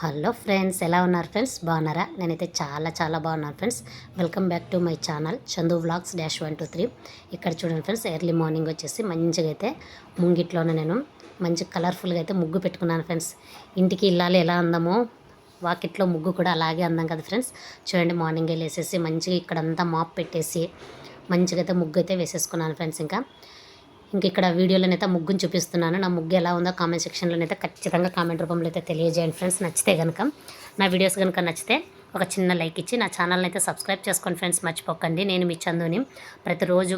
Hello friends ఎలా ఉన్నారు friends? బాగున్నారా? నేనైతే చాలా చాలా బాగున్నాను friends. Welcome back to my channel Chandu vlogs dash one two three. ఇక్కడ చూడండి ఫ్రెండ్స్ ఎర్లీ మార్నింగ్ వచ్చేసి మంచిగా అయితే ముంగిట్లోనే నేను మంచి కలర్ఫుల్గా అయితే ముగ్గు పెట్టుకున్నాను ఫ్రెండ్స్. ఇంటికి ఇల్లాలి ఎలా అందమో వాకిట్లో ముగ్గు కూడా అలాగే అందం కదా ఫ్రెండ్స్. చూడండి మార్నింగ్ వెళ్ళేసేసి మంచిగా ఇక్కడంతా మాప్ పెట్టేసి మంచిగా అయితే ముగ్గు అయితే వేసేసుకున్నాను ఫ్రెండ్స్ ఇంకా. ఇంక ఇక్కడ వీడియోలోనైతే ముగ్గుని చూపిస్తున్నాను. నా ముగ్గు ఎలా ఉందో కామెంట్ సెక్షన్లోనైతే ఖచ్చితంగా కామెంట్ రూపంలో అయితే తెలియజేయండి ఫ్రెండ్స్ నచ్చితే కనుక నా వీడియోస్ కనుక నచ్చితే ఒక చిన్న లైక్ ఇచ్చి నా ఛానల్ని అయితే సబ్స్క్రైబ్ చేసుకోండి ఫ్రెండ్స్ మర్చిపోకండి. నేను మీ చందుని ప్రతిరోజు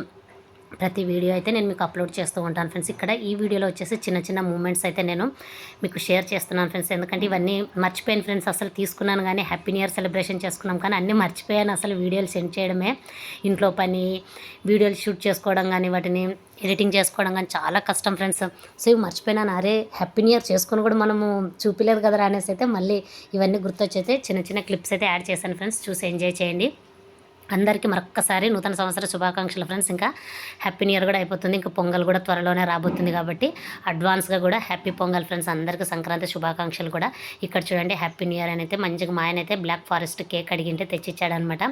ప్రతి వీడియో అయితే నేను మీకు అప్లోడ్ చేస్తూ ఉంటాను ఫ్రెండ్స్. ఇక్కడ ఈ వీడియోలో వచ్చేసి చిన్న చిన్న మూమెంట్స్ అయితే నేను మీకు షేర్ చేస్తున్నాను ఫ్రెండ్స్. ఎందుకంటే ఇవన్నీ మర్చిపోయాను ఫ్రెండ్స్. అసలు తీసుకున్నాను కానీ హ్యాపీ న్యూ ఇయర్ సెలబ్రేషన్ చేసుకున్నాం కానీ అన్నీ మర్చిపోయాను అసలు వీడియోలు సెండ్ చేయడమే. ఇంట్లో పని వీడియోలు షూట్ చేసుకోవడం కానీ వాటిని ఎడిటింగ్ చేసుకోవడం కానీ చాలా కష్టం ఫ్రెండ్స్. సో ఇవి మర్చిపోయినాను అరే హ్యాపీ న్యూ ఇయర్ చేసుకుని కూడా మనము చూపిలేదు కదా అనేసి అయితే మళ్ళీ ఇవన్నీ గుర్తొచ్చైతే చిన్న చిన్న క్లిప్స్ అయితే యాడ్ చేశాను ఫ్రెండ్స్. చూసి ఎంజాయ్ చేయండి. అందరికీ మరొక్కసారి నూతన సంవత్సర శుభాకాంక్షలు ఫ్రెండ్స్. ఇంకా హ్యాపీ న్యూ ఇయర్ కూడా అయిపోతుంది. ఇంకా పొంగల్ కూడా త్వరలోనే రాబోతుంది కాబట్టి అడ్వాన్స్గా కూడా హ్యాపీ పొంగల్ ఫ్రెండ్స్. అందరికీ సంక్రాంతి శుభాకాంక్షలు కూడా. ఇక్కడ చూడండి హ్యాపీ న్యూ ఇయర్ అని అయితే మంచిగా మా ఆయన అయితే బ్లాక్ ఫారెస్ట్ కేక్ అడిగింటే తెచ్చిచ్చాడనమాట.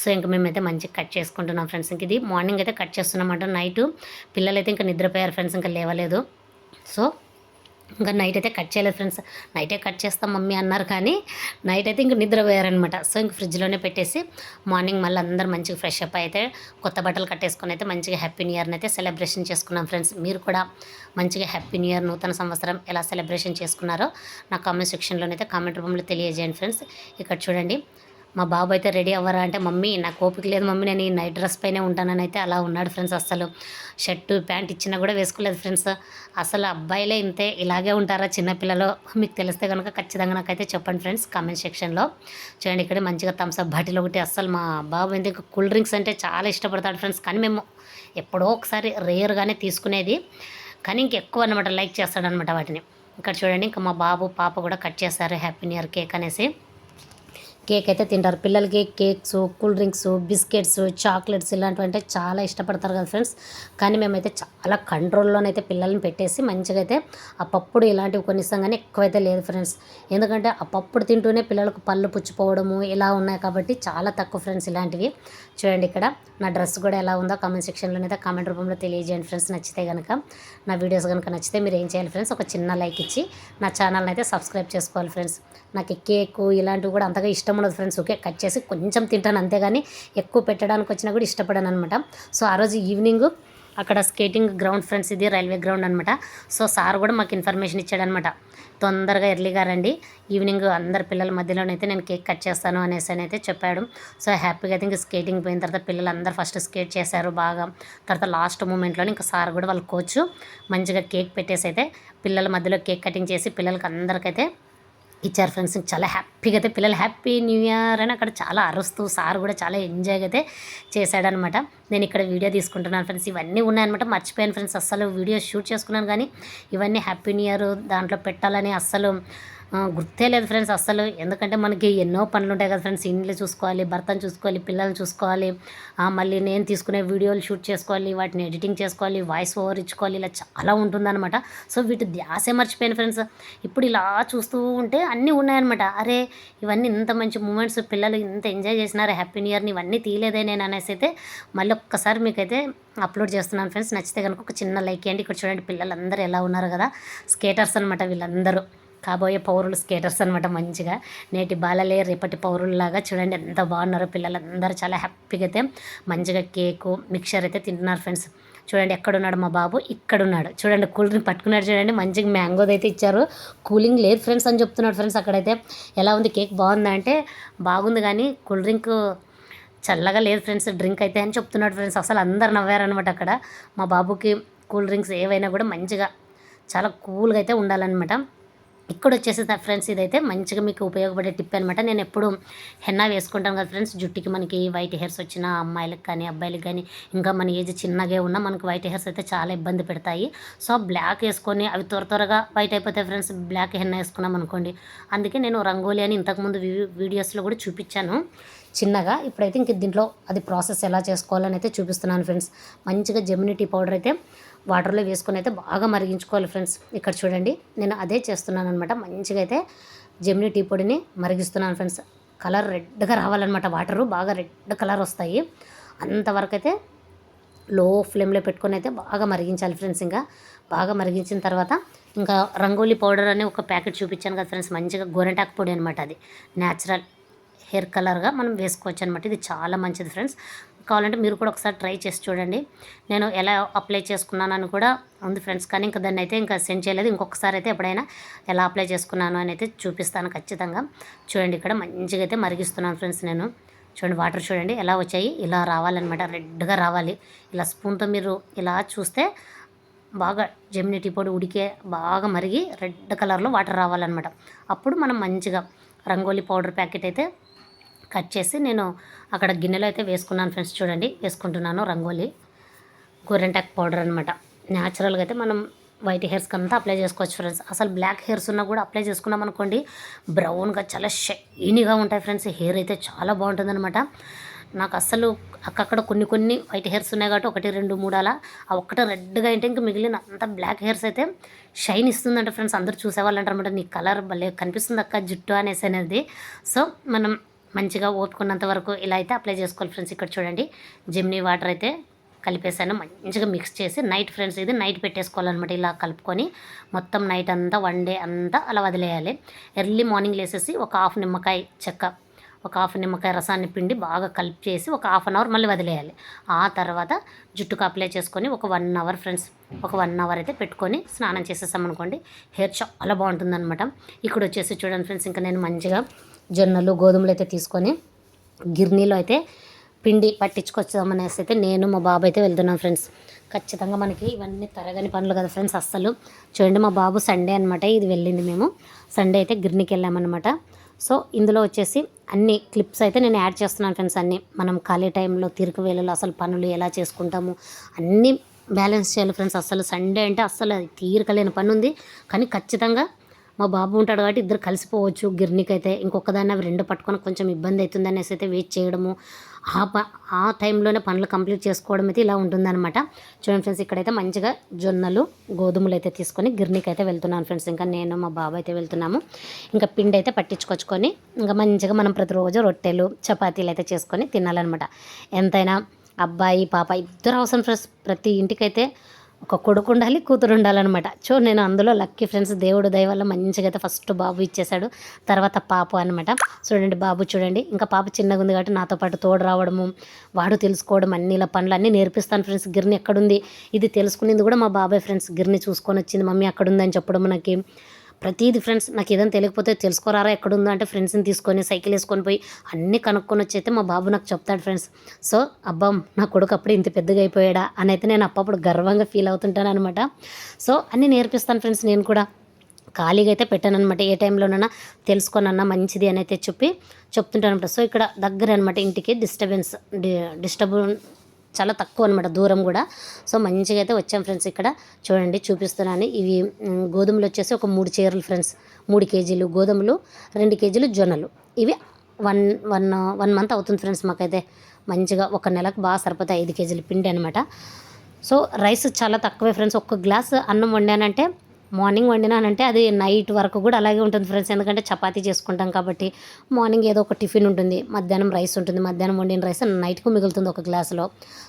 సో ఇంకా మేమైతే మంచిగా కట్ చేసుకుంటున్నాం ఫ్రెండ్స్. ఇంక ఇది మార్నింగ్ అయితే కట్ చేస్తున్నామంట నైట్ పిల్లలైతే ఇంకా నిద్రపోయారు ఫ్రెండ్స్. ఇంకా లేవలేదు. సో ఇంకా నైట్ అయితే కట్ చేయలేదు ఫ్రెండ్స్ నైటే కట్ చేస్తాం మమ్మీ అన్నారు కానీ నైట్ అయితే ఇంక నిద్రపోయారనమాట సో ఇంక ఫ్రిడ్జ్లోనే పెట్టేసి మార్నింగ్ మళ్ళీ అందరూ మంచిగా ఫ్రెష్ అప్ అయితే కొత్త బట్టలు కట్టేసుకొని అయితే మంచిగా హ్యాపీ న్యూ ఇయర్ని అయితే సెలబ్రేషన్ చేసుకున్నాం ఫ్రెండ్స్ మీరు కూడా మంచిగా హ్యాపీ న్యూ ఇయర్ నూతన సంవత్సరం ఎలా సెలబ్రేషన్ చేసుకున్నారో నా కామెంట్ సెక్షన్లోనైతే కామెంట్ రూపంలో తెలియజేయండి ఫ్రెండ్స్ ఇక్కడ చూడండి మా బాబు అయితే రెడీ అవ్వరా అంటే మమ్మీ నాకు ఓపిక లేదు మమ్మీ నేను ఈ నైట్ డ్రెస్ పైనే ఉంటానని అయితే అలా ఉన్నాడు ఫ్రెండ్స్ అసలు. షర్టు ప్యాంట్ ఇచ్చినా కూడా వేసుకోలేదు ఫ్రెండ్స్. అసలు అబ్బాయిలే ఇంతే ఇలాగే ఉంటారా చిన్నపిల్లలు? మీకు తెలిస్తే కనుక ఖచ్చితంగా నాకైతే చెప్పండి ఫ్రెండ్స్ కామెంట్ సెక్షన్లో. చూడండి ఇక్కడ మంచిగా థమ్స్అప్ బాటిల్ ఒకటి అసలు మా బాబు అయితే ఇంకా కూల్ డ్రింక్స్ అంటే చాలా ఇష్టపడతాడు ఫ్రెండ్స్. కానీ మేము ఎప్పుడో ఒకసారి రేర్గానే తీసుకునేది. కానీ ఇంకెక్కువ అనమాట లైక్ చేస్తాడనమాట వాటిని. ఇక్కడ చూడండి ఇంకా మా బాబు పాప కూడా కట్ చేస్తారు హ్యాపీ న్యూ ఇయర్ కేక్ అనేసి. కేక్ అయితే తింటారు. పిల్లలకి cakes cool drinks biscuits chocolates ఇలాంటివి అంటే చాలా ఇష్టపడతారు కదా ఫ్రెండ్స్. కానీ మేమైతే చాలా కంట్రోల్లోనైతే పిల్లల్ని పెట్టేసి మంచిగా అయితే ఆ పప్పుడు ఇలాంటివి కొనిస్తాం కానీ ఎక్కువైతే లేదు ఫ్రెండ్స్. ఎందుకంటే ఆ పప్పుడు తింటూనే పిల్లలకు పళ్ళు పుచ్చిపోవడము ఇలా ఉన్నాయి కాబట్టి చాలా తక్కువ ఫ్రెండ్స్ ఇలాంటివి. చూడండి ఇక్కడ నా డ్రెస్ కూడా ఎలా ఉందో కామెంట్ అయితే కామెంట్ రూపంలో తెలియజేయండి ఫ్రెండ్స్. నచ్చితే కనుక నా వీడియోస్ కనుక నచ్చితే మీరు ఏం చేయాలి ఫ్రెండ్స్ ఒక చిన్న లైక్ ఇచ్చి నా ఛానల్ని అయితే సబ్స్క్రైబ్ చేసుకోవాలి ఫ్రెండ్స్. నాకు కేక్ ఇలాంటివి కూడా అంతగా ఇష్టం ఉండదు ఫ్రెండ్స్ ఓకే కట్ చేసి కొంచెం తింటాను అంతేగాని ఎక్కువ పెట్టడానికి వచ్చినా కూడా ఇష్టపడాను అనమాట సో ఆ రోజు ఈవినింగ్ అక్కడ స్కేటింగ్ గ్రౌండ్ ఫ్రెండ్స్ ఇది రైల్వే గ్రౌండ్ అనమాట సో సార్ కూడా మాకు ఇన్ఫర్మేషన్ ఇచ్చాడనమాట తొందరగా ఎర్లీగా రండి. ఈవినింగ్ అందరు పిల్లల మధ్యలోనైతే నేను కేక్ కట్ చేస్తాను అనేసి అని అయితే చెప్పాడు. సో హ్యాపీగా అయితే ఇంకా స్కేటింగ్ పోయిన తర్వాత పిల్లలు అందరు ఫస్ట్ స్కేట్ చేశారు బాగా. తర్వాత లాస్ట్ మూమెంట్లోనే ఇంకా సార్ కూడా వాళ్ళ కోచ్ మంచిగా కేక్ పెట్టేసి అయితే పిల్లల మధ్యలో కేక్ కటింగ్ చేసి పిల్లలకి అందరికైతే ఇచ్చారు ఫ్రెండ్స్ చాలా హ్యాపీగా అయితే పిల్లలు హ్యాపీ న్యూ ఇయర్ అని అక్కడ చాలా అరుస్తూ సార్ కూడా చాలా ఎంజాయ్గా అయితే చేశాడనమాట. నేను ఇక్కడ వీడియో తీసుకుంటున్నాను ఫ్రెండ్స్ ఇవన్నీ ఉన్నాయన్నమాట. మర్చిపోయాను ఫ్రెండ్స్ అస్సలు వీడియో షూట్ చేసుకున్నాను కానీ ఇవన్నీ హ్యాపీ న్యూ ఇయర్ దాంట్లో పెట్టాలని అస్సలు గుర్తే లేదు ఫ్రెండ్స్ అస్సలు. ఎందుకంటే మనకి ఎన్నో పనులు ఉంటాయి కదా ఫ్రెండ్స్. ఇండ్లు చూసుకోవాలి భర్తను చూసుకోవాలి పిల్లల్ని చూసుకోవాలి. మళ్ళీ నేను తీసుకునే వీడియోలు షూట్ చేసుకోవాలి వాటిని ఎడిటింగ్ చేసుకోవాలి వాయిస్ ఓవర్ ఇచ్చుకోవాలి. ఇలా చాలా ఉంటుందన్నమాట. సో వీటి ధ్యాసే మర్చిపోయాను ఫ్రెండ్స్. ఇప్పుడు ఇలా చూస్తూ ఉంటే అన్నీ ఉన్నాయన్నమాట. అరే ఇవన్నీ ఇంత మంచి మూమెంట్స్ పిల్లలు ఇంత ఎంజాయ్ చేసినారు హ్యాపీ న్యూ ఇయర్ని ఇవన్నీ తీయలేదే నేను అనేసి అయితే మళ్ళీ ఒక్కసారి మీకైతే అప్లోడ్ చేస్తున్నాను ఫ్రెండ్స్. నచ్చితే కనుక ఒక చిన్న లైక్ ఇవ్వండి ఇక్కడ చూడండి పిల్లలందరూ ఎలా ఉన్నారు కదా. స్కేటర్స్ అనమాట వీళ్ళందరూ. కాబోయే పౌరులు స్కేటర్స్ అనమాట మంచిగా. నేటి బాలలే రేపటి పౌరుల్లాగా చూడండి ఎంత బాగున్నారో పిల్లలందరూ చాలా హ్యాపీగా అయితే మంచిగా కేకు మిక్చర్ అయితే తింటున్నారు ఫ్రెండ్స్. చూడండి ఎక్కడున్నాడు మా బాబు? ఇక్కడున్నాడు. చూడండి కూల్ డ్రింక్ పట్టుకున్నాడు చూడండి. మంచిగా మ్యాంగోది అయితే ఇచ్చారు. కూలింగ్ లేదు ఫ్రెండ్స్ అని చెప్తున్నాడు ఫ్రెండ్స్ అక్కడైతే. ఎలా ఉంది కేక్? బాగుందా అంటే బాగుంది కానీ కూల్ డ్రింక్ చల్లగా లేదు ఫ్రెండ్స్. డ్రింక్ అయితే అని చెప్తున్నాడు ఫ్రెండ్స్. అసలు అందరు నవ్వారనమాట అక్కడ. మా బాబుకి కూల్ డ్రింక్స్ ఏవైనా కూడా మంచిగా చాలా కూల్గా అయితే ఉండాలన్నమాట. ఇక్కడ వచ్చేసి ఫ్రెండ్స్ ఇదైతే మంచిగా మీకు ఉపయోగపడే టిప్ అనమాట నేను ఎప్పుడు హెన్నా వేసుకుంటాను కదా ఫ్రెండ్స్. జుట్టుకి మనకి వైట్ హెయిర్స్ వచ్చిన అమ్మాయిలకు కానీ అబ్బాయిలకు కానీ ఇంకా మన ఏజ్ చిన్నగా ఉన్నా మనకు వైట్ హెయిర్స్ అయితే చాలా ఇబ్బంది పెడతాయి. సో బ్లాక్ వేసుకొని అవి త్వర త్వరగా వైట్ అయిపోతాయి ఫ్రెండ్స్. బ్లాక్ హెన్నా వేసుకున్నాం అనుకోండి. అందుకే నేను రంగోలీ అని ఇంతకుముందు వీడియోస్లో కూడా చూపించాను. చిన్నగా ఇప్పుడైతే ఇంక దీంట్లో అది ప్రాసెస్ ఎలా చేసుకోవాలని అయితే చూపిస్తున్నాను ఫ్రెండ్స్. మంచిగా జెమినిటీ పౌడర్ అయితే వాటర్లో వేసుకొని అయితే బాగా మరిగించుకోవాలి ఫ్రెండ్స్. ఇక్కడ చూడండి నేను అదే చేస్తున్నాను అనమాట మంచిగా అయితే జెమినీ టీ పొడిని మరిగిస్తున్నాను ఫ్రెండ్స్. కలర్ రెడ్గా రావాలన్నమాట. వాటరు బాగా రెడ్ కలర్ వస్తాయి. అంతవరకు అయితే లో ఫ్లేమ్లో పెట్టుకొని అయితే బాగా మరిగించాలి ఫ్రెండ్స్ ఇంకా. బాగా మరిగించిన తర్వాత ఇంకా రంగోలీ పౌడర్ అని ఒక ప్యాకెట్ చూపించాను కదా ఫ్రెండ్స్. మంచిగా గోరెంటాకు పొడి అనమాట అది. న్యాచురల్ హెయిర్ కలర్గా మనం వేసుకోవచ్చు అనమాట ఇది చాలా మంచిది ఫ్రెండ్స్. కావాలంటే మీరు కూడా ఒకసారి ట్రై చేసి చూడండి. నేను ఎలా అప్లై చేసుకున్నానని కూడా ఉంది ఫ్రెండ్స్. కానీ ఇంకా దాన్ని అయితే ఇంకా సెండ్ చేయలేదు. ఇంకొకసారి అయితే ఎప్పుడైనా ఎలా అప్లై చేసుకున్నాను అని అయితే చూపిస్తాను ఖచ్చితంగా. చూడండి ఇక్కడ మంచిగా అయితే మరిగిస్తున్నాను ఫ్రెండ్స్ నేను. చూడండి వాటర్ చూడండి ఎలా వచ్చాయి. ఇలా రావాలన్నమాట. రెడ్గా రావాలి. ఇలా స్పూన్తో మీరు ఇలా చూస్తే బాగా జెమినీ టీ పొడి ఉడికే బాగా మరిగి రెడ్ కలర్లో వాటర్ రావాలన్నమాట. అప్పుడు మనం మంచిగా రంగోలీ పౌడర్ ప్యాకెట్ అయితే కట్ చేసి నేను అక్కడ గిన్నెలో అయితే వేసుకున్నాను ఫ్రెండ్స్ చూడండి. వేసుకుంటున్నాను రంగోలీ. గోరెంటాక్ పౌడర్ అనమాట న్యాచురల్గా అయితే మనం వైట్ హెయిర్స్కి అంతా అప్లై చేసుకోవచ్చు ఫ్రెండ్స్. అసలు బ్లాక్ హెయిర్స్ ఉన్నా కూడా అప్లై చేసుకున్నాం అనుకోండి బ్రౌన్గా చాలా షైనీగా ఉంటాయి ఫ్రెండ్స్. హెయిర్ అయితే చాలా బాగుంటుందన్నమాట. నాకు అస్సలు అక్కక్కడ కొన్ని కొన్ని వైట్ హెయిర్స్ ఉన్నాయి కాబట్టి ఒకటి రెండు మూడు అలా ఆ ఒక్కటే రెడ్గా అయితే ఇంకా మిగిలిన అంత బ్లాక్ హెయిర్స్ అయితే షైన్ ఇస్తుందంట ఫ్రెండ్స్. అందరూ చూసేవాళ్ళు అంటారనమాట నీ కలర్ భలే కనిపిస్తుంది అక్క జుట్టు అనేసి అనేది. సో మనం మంచిగా ఓపుకున్నంత వరకు ఇలా అయితే అప్లై చేసుకోవాలి ఫ్రెండ్స్ ఇక్కడ చూడండి జిమ్నీ వాటర్ అయితే కలిపేసాను మంచిగా మిక్స్ చేసి నైట్ ఫ్రెండ్స్ ఇది నైట్ పెట్టేసుకోవాలన్నమాట. ఇలా కలుపుకొని మొత్తం నైట్ అంతా వన్ డే అంతా అలా వదిలేయాలి. ఎర్లీ మార్నింగ్ లేసేసి ఒక హాఫ్ నిమ్మకాయ చెక్క ఒక హాఫ్ నిమ్మకాయ రసాన్ని పిండి బాగా కలిపి చేసి ఒక హాఫ్ అన్ అవర్ మళ్ళీ వదిలేయాలి. ఆ తర్వాత జుట్టుకు అప్లై చేసుకొని ఒక వన్ అవర్ ఫ్రెండ్స్ ఒక వన్ అవర్ అయితే పెట్టుకొని స్నానం చేసేసామనుకోండి హెయిర్ చాలా బాగుంటుందన్నమాట. ఇక్కడ వచ్చేసి చూడండి ఫ్రెండ్స్ ఇంకా నేను మంచిగా జొన్నలు గోధుమలు అయితే తీసుకొని గిర్నీలో అయితే పిండి పట్టించుకొచ్చామనేసి అయితే నేను మా బాబు అయితే వెళ్తున్నాం ఫ్రెండ్స్ ఖచ్చితంగా మనకి ఇవన్నీ తరగని పనులు కదా ఫ్రెండ్స్ అస్సలు. చూడండి మా బాబు సండే అనమాట ఇది వెళ్ళింది మేము. సండే అయితే గిర్నీకి వెళ్ళామన్నమాట. సో ఇందులో వచ్చేసి అన్ని క్లిప్స్ అయితే నేను యాడ్ చేస్తున్నాను ఫ్రెండ్స్ అన్నీ. మనం ఖాళీ టైంలో తీరిక వేళలో అసలు పనులు ఎలా చేసుకుంటాము అన్నీ బ్యాలెన్స్ చేయాలి ఫ్రెండ్స్. అసలు సండే అంటే అస్సలు తీరిక లేని పని ఉంది. కానీ ఖచ్చితంగా మా బాబు ఉంటాడు కాబట్టి ఇద్దరు కలిసిపోవచ్చు. గిర్నీకి అయితే ఇంకొకదాన్ని అవి రెండు పట్టుకొని కొంచెం ఇబ్బంది అవుతుంది అనేసి అయితే వెయిట్ చేయడము. ఆ ప ఆ టైంలోనే పనులు కంప్లీట్ చేసుకోవడం అయితే ఇలా ఉంటుందన్నమాట. చూడండి ఫ్రెండ్స్ ఇక్కడైతే మంచిగా జొన్నలు గోధుమలు అయితే తీసుకొని గిర్నీకి అయితే వెళ్తున్నాను ఫ్రెండ్స్. ఇంకా నేను మా బాబు అయితే వెళ్తున్నాము. ఇంకా పిండి అయితే పట్టించుకొచ్చుకొని ఇంకా మంచిగా మనం ప్రతిరోజు రొట్టెలు చపాతీలు అయితే చేసుకొని తినాలన్నమాట. ఎంతైనా అబ్బాయి పాప ఇద్దరు అవసరం ఫ్రెండ్స్. ప్రతి ఇంటికైతే ఒక కొడుకు ఉండాలి కూతురు ఉండాలన్నమాట. సో నేను అందులో లక్కీ ఫ్రెండ్స్ దేవుడు దయ వల్ల మంచిగా అయితే ఫస్ట్ బాబు ఇచ్చేశాడు తర్వాత పాప అనమాట చూడండి బాబు చూడండి ఇంకా పాప చిన్నగా ఉంది కాబట్టి నాతో పాటు తోడు రావడము వాడు తెలుసుకోవడం అన్ని ఇలా పనులన్నీ నేర్పిస్తాను ఫ్రెండ్స్ గిర్ని ఎక్కడుంది? ఇది తెలుసుకునేది కూడా మా బాబాయ్ ఫ్రెండ్స్ గిర్ని చూసుకొని వచ్చింది మమ్మీ అక్కడుందని చెప్పడం నాకు ప్రతిదీ ఫ్రెండ్స్ నాకు ఏదైనా తెలియకపోతే తెలుసుకోరారా ఎక్కడుందో అంటే ఫ్రెండ్స్ని తీసుకొని సైకిల్ వేసుకొని పోయి అన్నీ కనుక్కొని వచ్చి అయితే మా బాబు నాకు చెప్తాడు ఫ్రెండ్స్ సో అబ్బా నా కొడుకు అప్పుడు ఇంత పెద్దగా అయిపోయాడా అని అయితే నేను అప్పప్పుడు గర్వంగా ఫీల్ అవుతుంటాను అనమాట సో అన్నీ నేర్పిస్తాను ఫ్రెండ్స్ నేను కూడా. ఖాళీగా అయితే పెట్టాను అనమాట ఏ టైంలోనైనా తెలుసుకోనన్నా మంచిది అని అయితే చెప్పి చెప్తుంటాను అనమాట సో ఇక్కడ దగ్గర అనమాట ఇంటికి డిస్టర్బెన్స్ డిస్టర్బ్ చాలా తక్కువ అనమాట దూరం కూడా. సో మంచిగా అయితే వచ్చాం ఫ్రెండ్స్ ఇక్కడ. చూడండి చూపిస్తున్నాను. ఇవి గోధుమలు వచ్చేసి ఒక మూడు చీరలు ఫ్రెండ్స్. మూడు కేజీలు గోధుమలు రెండు కేజీలు జొన్నలు. ఇవి వన్ వన్ వన్ మంత్ అవుతుంది ఫ్రెండ్స్ మాకైతే. మంచిగా ఒక నెలకు బాగా సరిపోతాయి ఐదు కేజీలు పిండి అనమాట సో రైస్ చాలా తక్కువే ఫ్రెండ్స్. ఒక్క గ్లాస్ అన్నం వండానంటే మార్నింగ్ వండినానంటే అది నైట్ వరకు కూడా అలాగే ఉంటుంది ఫ్రెండ్స్. ఎందుకంటే చపాతీ చేసుకుంటాం కాబట్టి మార్నింగ్ ఏదో ఒక టిఫిన్ ఉంటుంది మధ్యాహ్నం రైస్ ఉంటుంది. మధ్యాహ్నం వండిన రైస్ నైట్కు మిగులుతుంది ఒక గ్లాసులో.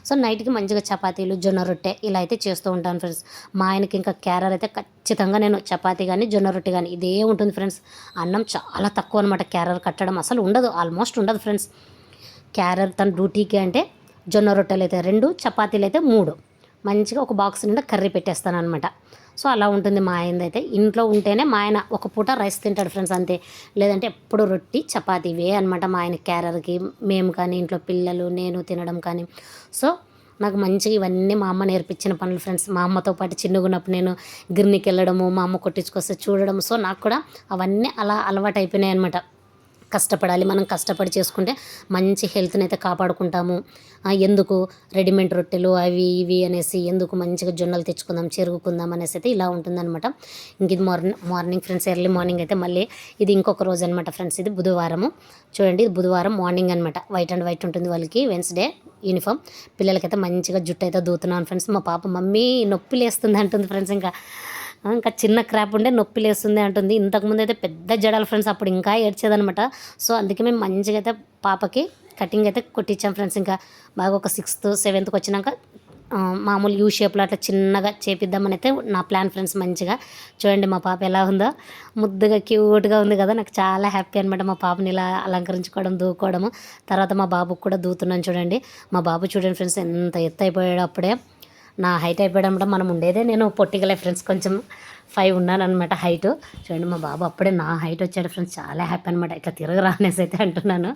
సో నైట్కి మంచిగా చపాతీలు జొన్న రొట్టె ఇలా అయితే చేస్తూ ఉంటాను ఫ్రెండ్స్. మా ఆయనకి ఇంకా క్యారర్ అయితే ఖచ్చితంగా నేను చపాతీ కానీ జొన్న రొట్టె కానీ ఇదే ఉంటుంది ఫ్రెండ్స్. అన్నం చాలా తక్కువ అనమాట క్యారర్ కట్టడం. అసలు ఉండదు ఆల్మోస్ట్ ఉండదు ఫ్రెండ్స్. క్యారర్ తన డ్యూటీకి అంటే జొన్న రొట్టెలు అయితే రెండు చపాతీలు అయితే మూడు. మంచిగా ఒక బాక్స్ నిండా కర్రీ పెట్టేస్తాను అనమాట సో అలా ఉంటుంది మా ఆయనది అయితే. ఇంట్లో ఉంటేనే మా ఆయన ఒక పూట రైస్ తింటాడు ఫ్రెండ్స్ అంతే. లేదంటే ఎప్పుడు రొట్టి చపాతీ ఇవే అనమాట మా ఆయన క్యారర్కి. మేము కానీ ఇంట్లో పిల్లలు నేను తినడం కానీ. సో నాకు మంచిగా ఇవన్నీ మా అమ్మ నేర్పించిన పనులు ఫ్రెండ్స్. మా అమ్మతో పాటు చిన్నగున్నప్పుడు నేను గిర్నికి వెళ్ళడము మా అమ్మ కొట్టించుకొస్తే చూడడం సో నాకు కూడా అవన్నీ అలా అలవాటు అయిపోయినాయి అనమాట కష్టపడాలి. మనం కష్టపడి చేసుకుంటే మంచి హెల్త్ని అయితే కాపాడుకుంటాము ఎందుకు? రెడీమేడ్ రొట్టెలు అవి ఇవి అనేసి ఎందుకు మంచిగా జొన్నలు తెచ్చుకుందాం చెరుగుకుందాం అనేసి అయితే ఇలా ఉంటుందన్నమాట. ఇంక ఇది morning morning friends early morning అయితే మళ్ళీ ఇది ఇంకొక రోజు అనమాట ఫ్రెండ్స్ ఇది బుధవారము. చూడండి ఇది బుధవారం మార్నింగ్ అనమాట వైట్ అండ్ వైట్ ఉంటుంది వాళ్ళకి వెన్స్డే యూనిఫామ్ పిల్లలకైతే మంచిగా జుట్టు అయితే దూతున్నాను ఫ్రెండ్స్. మా పాప మమ్మీ నొప్పి లేస్తుంది అంటుంది ఫ్రెండ్స్ ఇంకా. ఇంకా చిన్న క్రాప్ ఉండే నొప్పి లేస్తుంది అంటుంది. ఇంతకుముందు అయితే పెద్ద జడాలు ఫ్రెండ్స్ అప్పుడు ఇంకా ఏడ్చేదనమాట సో అందుకే మేము మంచిగా అయితే పాపకి కటింగ్ అయితే కొట్టించాం ఫ్రెండ్స్ ఇంకా బాగా ఒక సిక్స్త్ సెవెంత్కి వచ్చినాక మామూలు యూ షేప్లో అట్లా చిన్నగా చేపిద్దామని అయితే నా ప్లాన్ ఫ్రెండ్స్ మంచిగా. చూడండి మా పాప ఎలా ఉందో. ముద్దుగా క్యూట్గా ఉంది కదా. నాకు చాలా హ్యాపీ అనమాట మా పాపని ఇలా అలంకరించుకోవడం దూకోవడము. తర్వాత మా బాబుకు కూడా దూతున్నాను చూడండి. మా బాబు చూడండి ఫ్రెండ్స్ ఎంత ఎత్తు అయిపోయాడు అప్పుడే. నా హైట్ అయిపోయడం కూడా మనం ఉండేదే. నేను పొట్టిగలే ఫ్రెండ్స్ కొంచెం ఫైవ్ ఉన్నానమాట హైట్ చూడండి మా బాబు అప్పుడే నా హైట్ వచ్చాడు ఫ్రెండ్స్ చాలా హ్యాపీ అనమాట ఇట్లా తిరగరానేసి అయితే అంటున్నాను.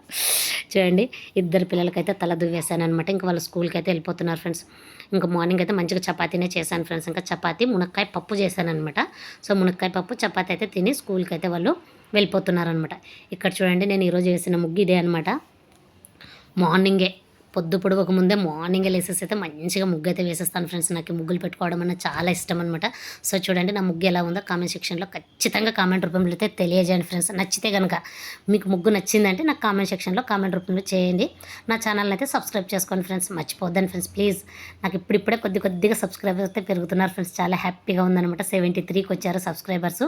చూడండి ఇద్దరు పిల్లలకైతే తల దువ్వేశాను అనమాట ఇంకా వాళ్ళు స్కూల్కి అయితే వెళ్ళిపోతున్నారు ఫ్రెండ్స్ ఇంకా మార్నింగ్ అయితే మంచిగా చపాతీనే చేశాను ఫ్రెండ్స్ ఇంకా చపాతీ మునక్కాయ పప్పు చేశాను అనమాట సో మునక్కాయ పప్పు చపాతీ అయితే తిని స్కూల్కి అయితే వాళ్ళు వెళ్ళిపోతున్నారు అనమాట ఇక్కడ చూడండి నేను ఈరోజు వేసిన ముగ్గు ఇదే అనమాట మార్నింగే పొద్దు పొడవక ముందే మార్నింగ్ లేసేసి అయితే మంచిగా ముగ్గు అయితే వేసేస్తాను ఫ్రెండ్స్ నాకు ముగ్గులు పెట్టుకోవడం అన్న చాలా ఇష్టం అనమాట సో చూడండి నా ముగ్గు ఎలా ఉందో కామెంట్ సెక్షన్లో ఖచ్చితంగా కామెంట్ రూపంలో అయితే తెలియజేయండి ఫ్రెండ్స్ నచ్చితే కనుక మీకు ముగ్గు నచ్చిందంటే నాకు కామెంట్ సెక్షన్లో కామెంట్ రూపంలో చేయండి. నా ఛానల్ని అయితే సబ్స్క్రైబ్ చేసుకోండి ఫ్రెండ్స్ మర్చిపోద్దని ఫ్రెండ్స్ ప్లీజ్ నాకు ఇప్పుడిప్పుడే కొద్ది కొద్దిగా సబ్స్క్రైబర్స్ అయితే పెరుగుతున్నారు ఫ్రెండ్స్ చాలా హ్యాపీగా ఉందన్నమాట. సెవెంటీ త్రీకి వచ్చారు సబ్స్క్రైబర్స్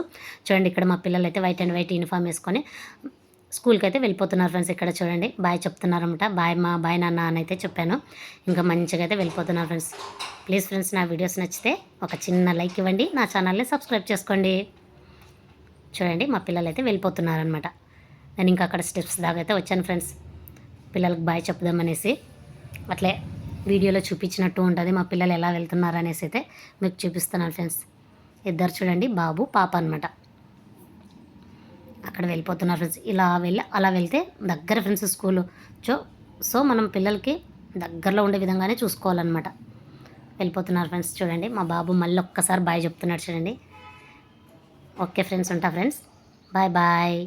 చూడండి ఇక్కడ మా పిల్లలు అయితే వైట్ అండ్ వైట్ యూనిఫామ్ వేసుకొని స్కూల్కి అయితే వెళ్ళిపోతున్నారు ఫ్రెండ్స్ ఇక్కడ చూడండి. బాయ్ చెప్తున్నారన్నమాట. బాయ్ మా బాయ్ నాన్న అని అయితే చెప్పాను. ఇంకా మంచిగా అయితే వెళ్ళిపోతున్నారు ఫ్రెండ్స్. ప్లీజ్ ఫ్రెండ్స్ నా వీడియోస్ నచ్చితే ఒక చిన్న లైక్ ఇవ్వండి. నా ఛానల్ని సబ్స్క్రైబ్ చేసుకోండి. చూడండి మా పిల్లలు అయితే వెళ్ళిపోతున్నారనమాట నేను ఇంకా అక్కడ స్టెప్స్ దాకా అయితే వచ్చాను ఫ్రెండ్స్. పిల్లలకు బాయ్ చెప్దామనేసి అట్లే వీడియోలో చూపించినట్టు ఉంటుంది. మా పిల్లలు ఎలా వెళ్తున్నారు అనేసి అయితే మీకు చూపిస్తున్నాను ఫ్రెండ్స్. ఇద్దరు చూడండి బాబు పాప అనమాట అక్కడ వెళ్ళిపోతున్నారు ఫ్రెండ్స్ ఇలా వెళ్ళి అలా వెళ్తే దగ్గర ఫ్రెండ్స్ స్కూలు సో సో మనం పిల్లలకి దగ్గరలో ఉండే విధంగానే చూసుకోవాలన్నమాట. వెళ్ళిపోతున్నారు ఫ్రెండ్స్ చూడండి. మా బాబు మళ్ళీ ఒక్కసారి బాయ్ చెప్తున్నాడు చూడండి. ఓకే ఫ్రెండ్స్ ఉంటా ఫ్రెండ్స్ బాయ్ బాయ్